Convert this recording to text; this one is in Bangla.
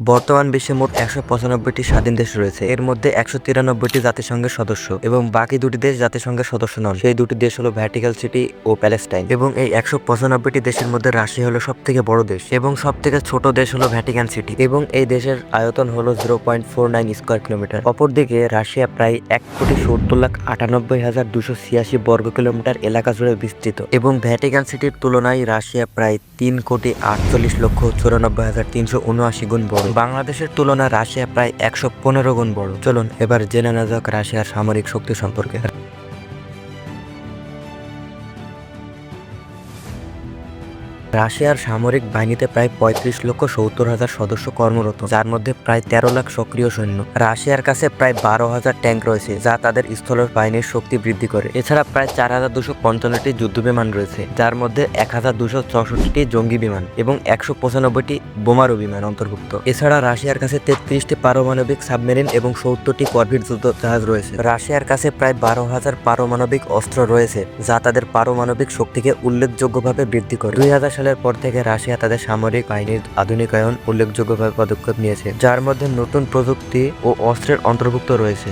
বর্তমান বিশ্বে মোট একশো পঁচানব্বইটি স্বাধীন দেশ রয়েছে। এর মধ্যে একশো তিরানব্বইটি জাতিসংঘের সদস্য এবং বাকি দুটি দেশ জাতিসংঘের সদস্য নন। সেই দুটি দেশ হলো ভ্যাটিক্যাল সিটি ও প্যালেস্টাইন। এবং এই একশো পঁচানব্বইটি দেশের মধ্যে রাশিয়া হলো সব থেকে বড় দেশ এবং সব থেকে ছোট দেশ হলো ভ্যাটিকান সিটি। এবং এই দেশের আয়তন হলো zero point four nine square kilometre. অপরদিকে রাশিয়া প্রায় এক কোটি সত্তর লাখ আটানব্বই হাজার দুশো ছিয়াশি বর্গ কিলোমিটার এলাকা জুড়ে বিস্তৃত। এবং ভ্যাটিকান সিটির তুলনায় রাশিয়া প্রায় তিন কোটি আটচল্লিশ লক্ষ চুরানব্বই হাজার তিনশো উনআশি গুণ বড়। বাংলাদেশের তুলনায় রাশিয়া প্রায় একশো পনেরো গুণ বড়। চলুন, এবার জেনে নেওয়া যাক রাশিয়ার সামরিক শক্তি সম্পর্কে। রাশিয়ার সামরিক বাহিনীতে প্রায় পঁয়ত্রিশ লক্ষ সত্তর হাজার সদস্য কর্মরত, যার মধ্যে প্রায় তেরো লাখ সক্রিয় সৈন্য। রাশিয়ার কাছে প্রায় বারো হাজার ট্যাঙ্ক রয়েছে, যা তাদের স্থল বাহিনীর শক্তি বৃদ্ধি করে। এছাড়া প্রায় চার হাজার দুশো পঞ্চান্নটি যুদ্ধ বিমান রয়েছে, যার মধ্যে এক হাজার দুশো চৌষট্টিটি জঙ্গি বিমান এবং একশো পঁচানব্বইটি বোমারু বিমান অন্তর্ভুক্ত। এছাড়া রাশিয়ার কাছে তেত্রিশটি পারমাণবিক সাবমেরিন এবং সত্তরটি করভিট যুদ্ধ জাহাজ রয়েছে। রাশিয়ার কাছে প্রায় বারো হাজার পারমাণবিক অস্ত্র রয়েছে, যা তাদের পারমাণবিক শক্তিকে উল্লেখযোগ্যভাবে বৃদ্ধি করে। দুই হাজার সালের পর থেকে রাশিয়া তাদের সামরিক বাহিনীর আধুনিকায়ন উল্লেখযোগ্যভাবে পদক্ষেপ নিয়েছে, যার মধ্যে নতুন প্রযুক্তি ও অস্ত্রের অন্তর্ভুক্ত রয়েছে।